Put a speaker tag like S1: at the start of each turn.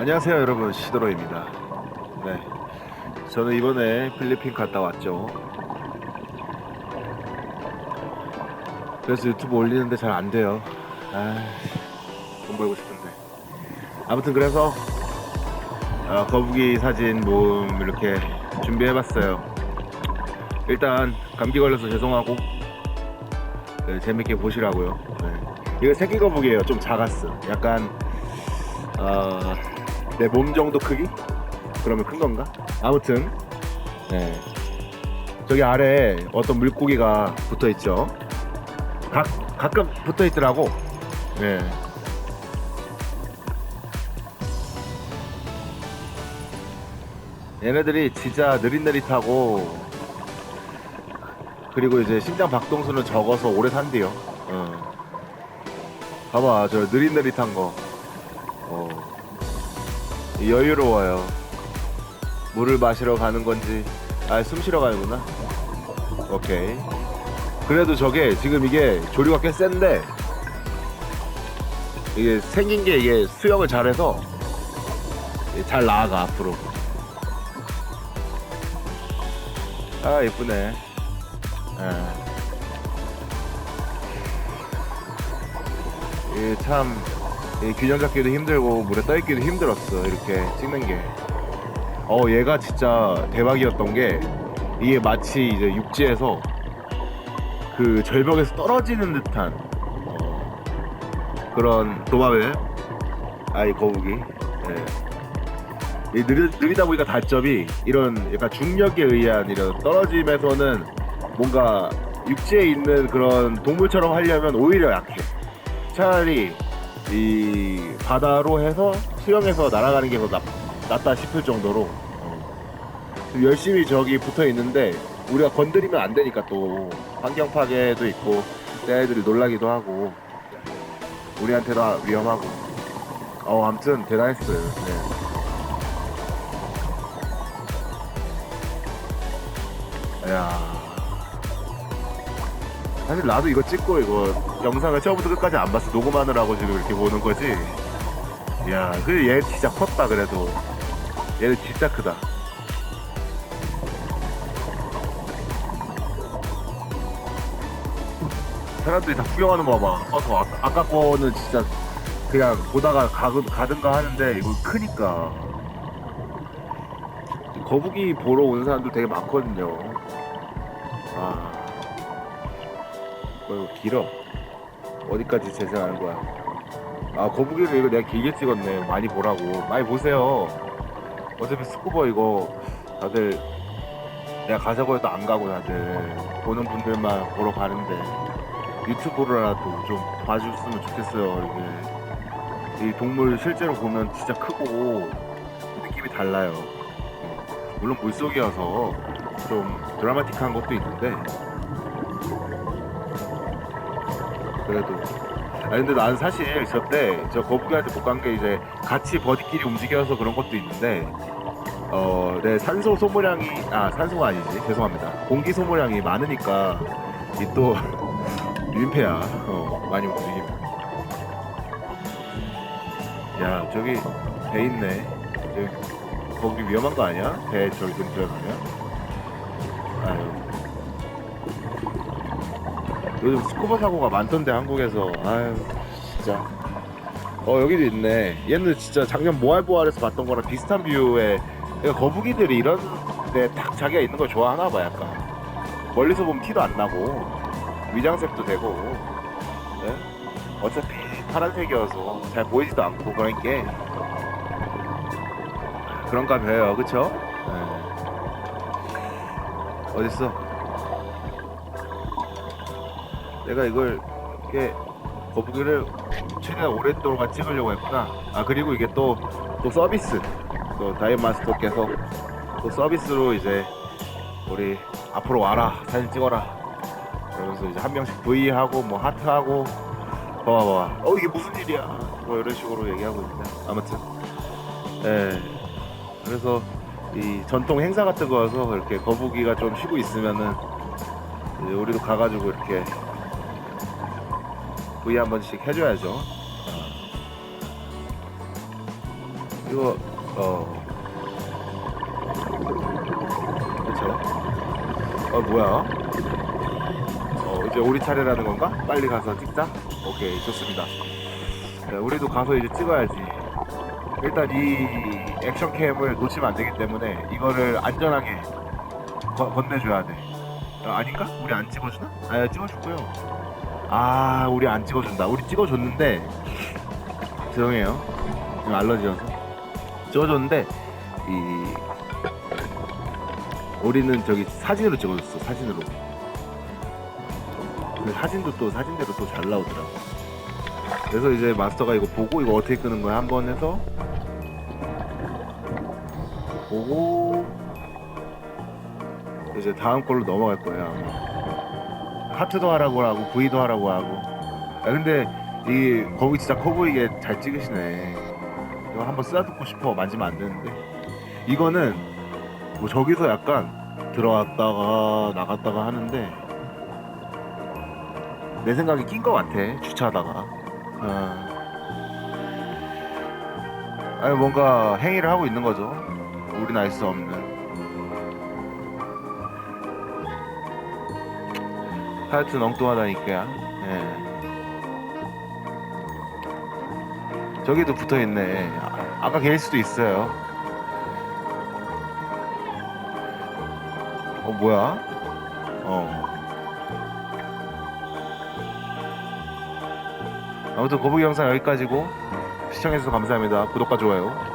S1: 안녕하세요 여러분. 시도로입니다. 네. 저는 이번에 필리핀 갔다 왔죠. 그래서 유튜브 올리는데 잘 안 돼요. 아돈 벌고 싶은데. 아무튼 그래서 어, 거북이 사진 모음 이렇게 준비해봤어요. 일단 감기 걸려서 죄송하고 네, 재밌게 보시라고요. 네. 이거 새끼 거북이에요. 좀 작았어. 약간 어, 내 몸 정도 크기? 그러면 큰 건가? 아무튼 네. 저기 아래 어떤 물고기가 붙어 있죠. 각 가끔 붙어 있더라고. 네. 얘네들이 진짜 느릿느릿하고 그리고 이제 심장 박동수는 적어서 오래 산대요. 어. 봐봐 저 느릿느릿한 거. 어. 여유로워요. 물을 마시러 가는 건지, 아, 숨 쉬러 가는구나. 오케이. 그래도 저게 지금 이게 조류가 꽤 센데, 이게 생긴 게 이게 수영을 잘해서 잘 나아가, 앞으로. 아, 예쁘네. 예. 이게 참, 이 균형 잡기도 힘들고 물에 떠 있기도 힘들었어 이렇게 찍는 게. 어 얘가 진짜 대박이었던 게 이게 마치 이제 육지에서 그 절벽에서 떨어지는 듯한 어, 그런 도마뱀 아이 거북이. 예. 이 느리, 느리다 보니까 단점이 이런 약간 중력에 의한 이런 떨어짐에서는 뭔가 육지에 있는 그런 동물처럼 하려면 오히려 약해. 차라리 이 바다로 해서 수영해서 날아가는 게 더 낫다 싶을 정도로 어. 좀 열심히 저기 붙어 있는데 우리가 건드리면 안 되니까 또 환경 파괴도 있고 애들이 놀라기도 하고 우리한테도 위험하고 어 아무튼 대단했어요 네. 야 사실 나도 이거 찍고 이거 영상을 처음부터 끝까지 안 봤어. 녹음하느라고 지금 이렇게 보는 거지. 야 그래 얘 진짜 컸다 그래도. 얘는 진짜 크다. 사람들이 다 구경하는 거 봐봐. 어, 저 아까, 거는 진짜 그냥 보다가 가든, 가든가 하는데 이거 크니까. 거북이 보러 오는 사람들 되게 많거든요. 아 어, 이거 길어. 어디까지 재생하는 거야? 아, 거북이를 이거 내가 길게 찍었네. 많이 보라고. 많이 보세요. 어차피 스쿠버 이거 다들 내가 가자고 해도 안 가고 다들 보는 분들만 보러 가는데 유튜브로라도 좀 봐줬으면 좋겠어요. 이게 이 동물 실제로 보면 진짜 크고 느낌이 달라요. 어, 물론 물속이어서 좀 드라마틱한 것도 있는데 그래도. 아 근데 난 사실 저때 저 거북이한테 못 간 게 이제 같이 버디끼리 움직여서 그런 것도 있는데 어내 산소 소모량이 아 산소가 아니지. 죄송합니다. 공기 소모량이 많으니까 이 또 민폐야. 어 많이 움직이면 야 저기 배 있네. 저기 거기 위험한 거 아니야? 배 저기 근처에 가면? 아유 요즘 스쿠버 사고가 많던데 한국에서 아유 진짜 어 여기도 있네 얘는 진짜 작년 모알보알에서 봤던 거랑 비슷한 뷰에 그러니까 거북이들이 이런 데딱 자기가 있는 걸 좋아하나 봐 약간 멀리서 보면 티도 안 나고 위장색도 되고 네? 어차피 파란색이어서 잘 보이지도 않고 그러니까 그런가 봐요 그쵸? 네. 어딨어? 내가 이걸 이렇게 거북이를 최대한 오랫동안 찍으려고 했구나. 아 그리고 이게 또 또 서비스. 또 다이마스터께서 또 서비스로 이제 우리 앞으로 와라 사진 찍어라. 그러면서 이제 한 명씩 V 하고 뭐 하트 하고 봐봐 봐봐. 어 이게 무슨 일이야? 뭐 이런 식으로 얘기하고 있네 아무튼. 예. 그래서 이 전통 행사 같은 거여서 이렇게 거북이가 좀 쉬고 있으면은 이제 우리도 가가지고 이렇게 V 한 번씩 해줘야죠. 이거 어. 그쵸? 어 뭐야? 어 이제 우리 차례라는 건가? 빨리 가서 찍자? 오케이 좋습니다. 네, 우리도 가서 이제 찍어야지. 일단 이 액션캠을 놓치면 안 되기 때문에 이거를 안전하게 거- 건네줘야 돼. 어, 아닌가? 우리 안 찍어주나? 아 찍어줬고요 아 우리 안 찍어준다. 우리 찍어줬는데 죄송해요. 지금 알러지여서. 찍어줬는데 이 우리는 저기 사진으로 찍어줬어 사진으로. 그 사진도 또 사진대로 또 잘 나오더라고. 그래서 이제 마스터가 이거 보고 이거 어떻게 끄는 거야 한번 해서 보고 이제 다음 걸로 넘어갈 거야 아마. 하트도 하라고 하고 V도 하라고 하고. 야 근데 이 거기 진짜 커 보이게 잘 찍으시네. 이거 한번 쓰다듬고 싶어. 만지면 안 되는데. 이거는 뭐 저기서 약간 들어왔다가 나갔다가 하는데 내 생각에 낀거 같아. 주차하다가. 어. 아니 뭔가 행위를 하고 있는 거죠. 우린 알 수 없는 하여튼 엉뚱하다니까. 예. 저기도 붙어 있네. 아, 아까 걔일 수도 있어요. 어 뭐야? 어. 아무튼 거북이 영상 여기까지고 시청해주셔서 감사합니다. 구독과 좋아요